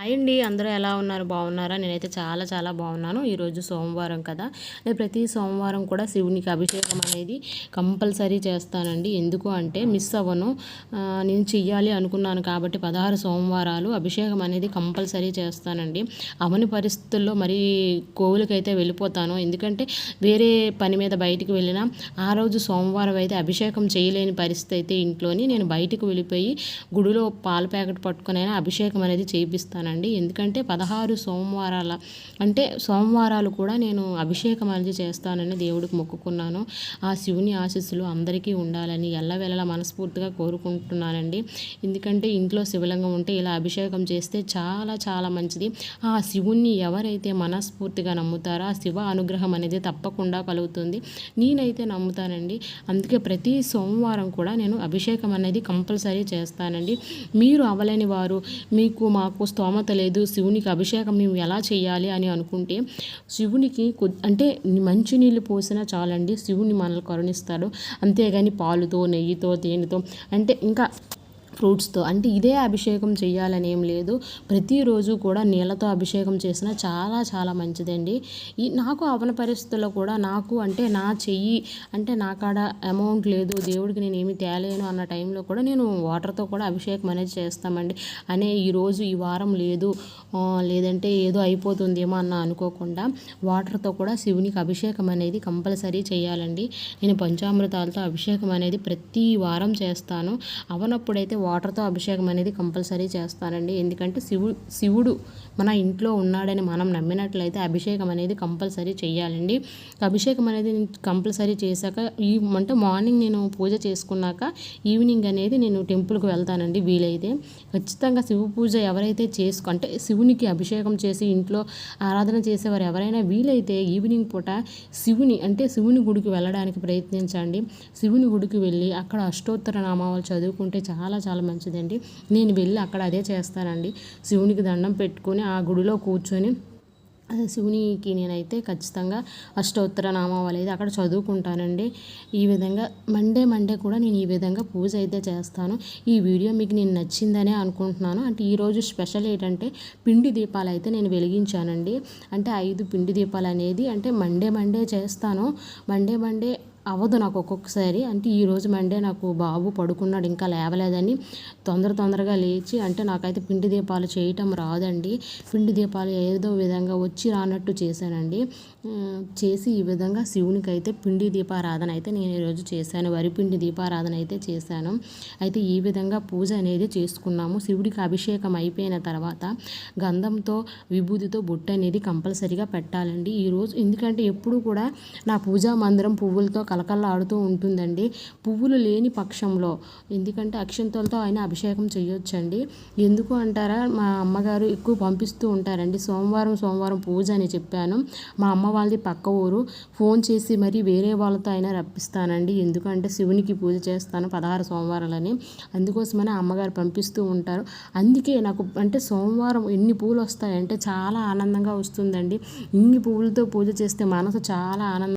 Hi అండి అందరూ ఎలా ఉన్నారు? బాగున్నారా? నేనైతే చాలా చాలా బాగున్నాను. ఈరోజు సోమవారం కదా. నేను ప్రతి సోమవారం కూడా శివునికి అభిషేకం అనేది కంపల్సరీ చేస్తానండి. ఎందుకు అంటే మిస్ అవ్వను. నేను చెయ్యాలి అనుకున్నాను కాబట్టి పదహారు సోమవారాలు అభిషేకం అనేది కంపల్సరీ చేస్తానండి. అవని పరిస్థితుల్లో మరి కోవులకైతే వెళ్ళిపోతాను. ఎందుకంటే వేరే పని మీద బయటికి వెళ్ళినా ఆ రోజు సోమవారం అయితే అభిషేకం చేయలేని పరిస్థితి అయితే ఇంట్లోని. నేను బయటకు వెళ్ళిపోయి గుడిలో పాల ప్యాకెట్ పట్టుకునైనా అభిషేకం అనేది చేయిస్తాను చేస్తానండి ఎందుకంటే పదహారు సోమవారాల అంటే సోమవారాలు కూడా నేను అభిషేకం అనేది చేస్తానని దేవుడికి మొక్కుకున్నాను. ఆ శివుని ఆశీస్సులు అందరికీ ఉండాలని ఎల్లవెల్లలా మనస్ఫూర్తిగా కోరుకుంటున్నానండి. ఎందుకంటే ఇంట్లో శివలింగం ఉంటే ఇలా అభిషేకం చేస్తే చాలా చాలా మంచిది. ఆ శివుణ్ణి ఎవరైతే మనస్ఫూర్తిగా నమ్ముతారో ఆ శివ అనుగ్రహం అనేది తప్పకుండా కలుగుతుంది. నేనైతే నమ్ముతానండి. అందుకే ప్రతి సోమవారం కూడా నేను అభిషేకం అనేది కంపల్సరీ చేస్తానండి. మీరు అవలేని వారు మీకు మాకు స్తోమ స్తోమత లేదు శివునికి అభిషేకం మేము ఎలా చేయాలి అని అనుకుంటే శివునికి అంటే మంచినీళ్ళు పోసినా చాలండి శివుని మనల్ని కరుణిస్తాడు అంతేగాని పాలుతో నెయ్యితో తేనెతో అంటే ఇంకా ఫ్రూట్స్తో. అంటే ఇదే అభిషేకం చేయాలని ఏం లేదు. ప్రతిరోజు కూడా నీళ్ళతో అభిషేకం చేసినా చాలా చాలా మంచిదండి. ఈ నాకు అవన పరిస్థితుల్లో కూడా నాకు అంటే నా చెయ్యి అంటే నా కాడ అమౌంట్ లేదు దేవుడికి నేను ఏమి తేలేను అన్న టైంలో కూడా నేను వాటర్తో కూడా అభిషేకం అనేది చేస్తామండి. అనే ఈరోజు ఈ వారం లేదు లేదంటే ఏదో అయిపోతుందేమో అన్న అనుకోకుండా వాటర్తో కూడా శివునికి అభిషేకం అనేది కంపల్సరీ చేయాలండి. నేను పంచామృతాలతో అభిషేకం అనేది ప్రతి వారం చేస్తాను. అవనప్పుడైతే వాటర్తో అభిషేకం అనేది కంపల్సరీ చేస్తానండి. ఎందుకంటే శివుడు శివుడు మన ఇంట్లో ఉన్నాడని మనం నమ్మినట్లయితే అభిషేకం అనేది కంపల్సరీ చేయాలండి. అభిషేకం అనేది కంపల్సరీ చేశాక ఈ అంటే మార్నింగ్ నేను పూజ చేసుకున్నాక ఈవినింగ్ అనేది నేను టెంపుల్కి వెళ్తానండి వీలైతే. ఖచ్చితంగా శివ పూజ ఎవరైతే చేసుకో అంటే శివునికి అభిషేకం చేసి ఇంట్లో ఆరాధన చేసేవారు ఎవరైనా వీలైతే ఈవినింగ్ పూట శివుని అంటే శివుని గుడికి వెళ్ళడానికి ప్రయత్నించండి. శివుని గుడికి వెళ్ళి అక్కడ అష్టోత్తర నామాలు చదువుకుంటే చాలా చాలా మంచిదండి. నేను వెళ్ళి అక్కడ అదే చేస్తానండి. శివునికి దండం పెట్టుకొని ఆ గుడిలో కూర్చొని శివునికి నేనైతే ఖచ్చితంగా అష్టోత్తర నామావళి అయితే అక్కడ చదువుకుంటానండి. ఈ విధంగా మండే మండే కూడా నేను ఈ విధంగా పూజ అయితే చేస్తాను. ఈ వీడియో మీకు నేను నచ్చిందనే అనుకుంటున్నాను. అంటే ఈరోజు స్పెషల్ ఏంటంటే పిండి దీపాలు అయితే నేను వెలిగించానండి. అంటే ఐదు పిండి దీపాలు అనేది అంటే మండే మండే చేస్తాను. మండే మండే అవ్వదు నాకు ఒక్కొక్కసారి. అంటే ఈరోజు మండే నాకు బాబు పడుకున్నాడు ఇంకా లేవలేదని తొందర తొందరగా లేచి అంటే నాకైతే పిండి దీపాలు చేయటం రాదండి. పిండి దీపాలు ఏదో విధంగా వచ్చి రానట్టు చేశానండి. చేసి ఈ విధంగా శివునికి అయితే పిండి దీపారాధన అయితే నేను ఈరోజు చేశాను. వరి పిండి దీపారాధన అయితే చేశాను. అయితే ఈ విధంగా పూజ అనేది చేసుకున్నాము. శివుడికి అభిషేకం అయిపోయిన తర్వాత గంధంతో విభూతితో బొట్టు అనేది కంపల్సరిగా పెట్టాలండి. ఈరోజు ఎందుకంటే ఎప్పుడు కూడా నా పూజా మందిరం పువ్వులతో కలకల్లాడుతూ ఉంటుందండి. పువ్వులు లేని పక్షంలో. ఎందుకంటే అక్షంతలతో ఆయన అభిషేకం చేయొచ్చండి. ఎందుకు అంటారా? మా అమ్మగారు ఎక్కువ పంపిస్తూ ఉంటారండి. సోమవారం సోమవారం పూజ అని చెప్పాను. మా అమ్మ వాళ్ళది పక్క ఊరు. ఫోన్ చేసి మరి వేరే వాళ్ళతో అయినా రప్పిస్తానండి. ఎందుకంటే శివునికి పూజ చేస్తాను పదహారు సోమవారాలని. అందుకోసమని అమ్మగారు పంపిస్తూ ఉంటారు. అందుకే నాకు అంటే సోమవారం ఎన్ని పూలు వస్తాయంటే చాలా ఆనందంగా వస్తుందండి. ఇన్ని పువ్వులతో పూజ చేస్తే మనసు చాలా ఆనందం